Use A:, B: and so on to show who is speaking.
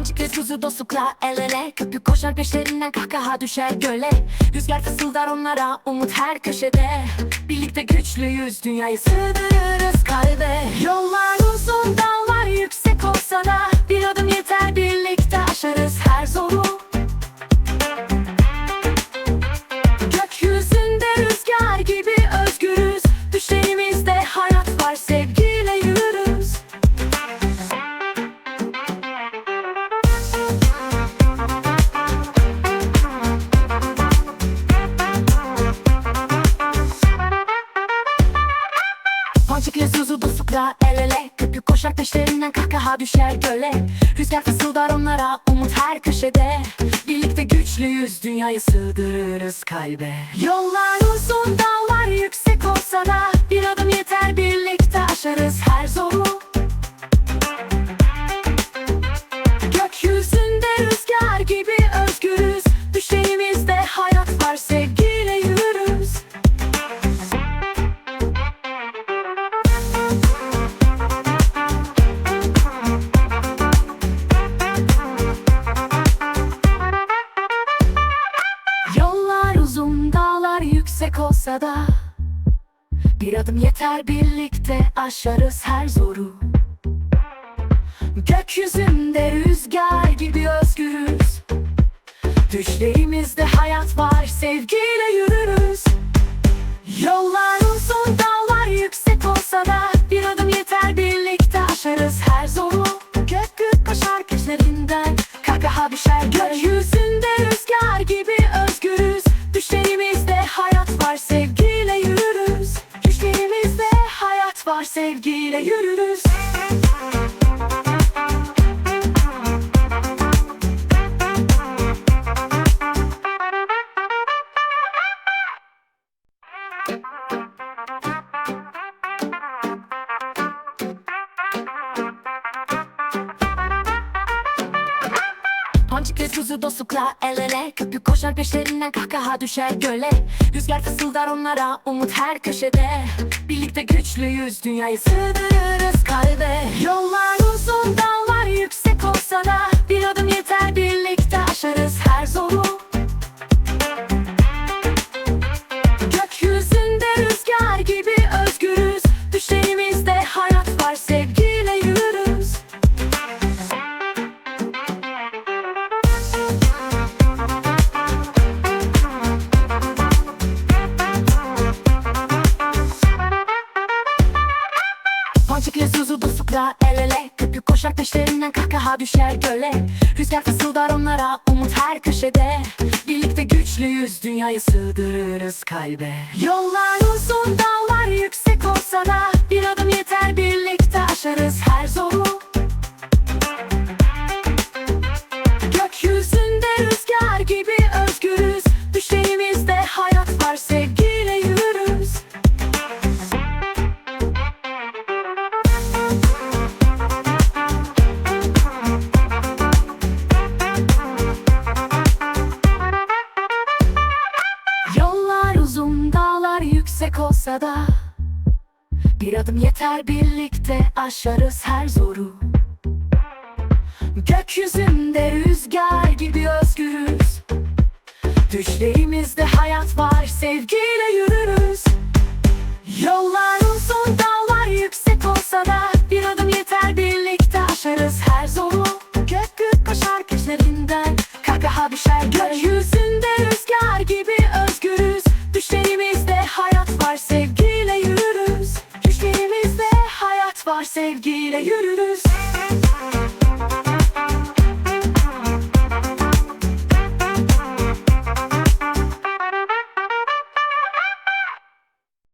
A: Ve tuzu dostlukla el ele. Köpük koşar peşlerinden kahkaha düşer göle. Rüzgar fısıldar onlara umut her köşede. Birlikte güçlüyüz dünyayı sığdırırız kalbe. Yollar uzun dağlar yüksek olsa da Köpük koşar peşlerinden kahkaha düşer göle. Rüzgar fısıldar onlara umut her köşede. Birlikte güçlüyüz dünyayı sığdırırız kalbe. Yollar uzun dağlar yüksek olsa da Bir adım yeter birlikte aşarız her zoru olsa da Bir adım yeter birlikte aşarız her zoru. Gökyüzünde rüzgar gibi özgürüz. Düşlerimizde hayat var, sevgiyle yürürüz. Yollar uzun, dağlar Ve tuzu dostlukla el ele. Köpük koşar peşlerinden kahkaha düşer göle. Rüzgar fısıldar onlara umut her köşede. Birlikte güçlüyüz dünyayı sığdırırız kalbe. Yollar uzun dağlar yüksek olsa da Bir adım yeter birlikte aşarız her zoru Köpük koşar peşlerinden kahkaha düşer göle. Rüzgar fısıldar onlara umut her köşede. Birlikte güçlüyüz dünyayı sığdırırız kalbe. Yollar uzun dağlar yüksek olsa da Bir adım yeter birlikte aşarız her zoru olsa da Bir adım yeter birlikte aşarız her zoru. Gökyüzünde rüzgar gibi özgürüz. Düşlerimizde hayat var, sevgiyle yürürüz. Yollar uzun, dağlar yüksek olsa da var sevgiyle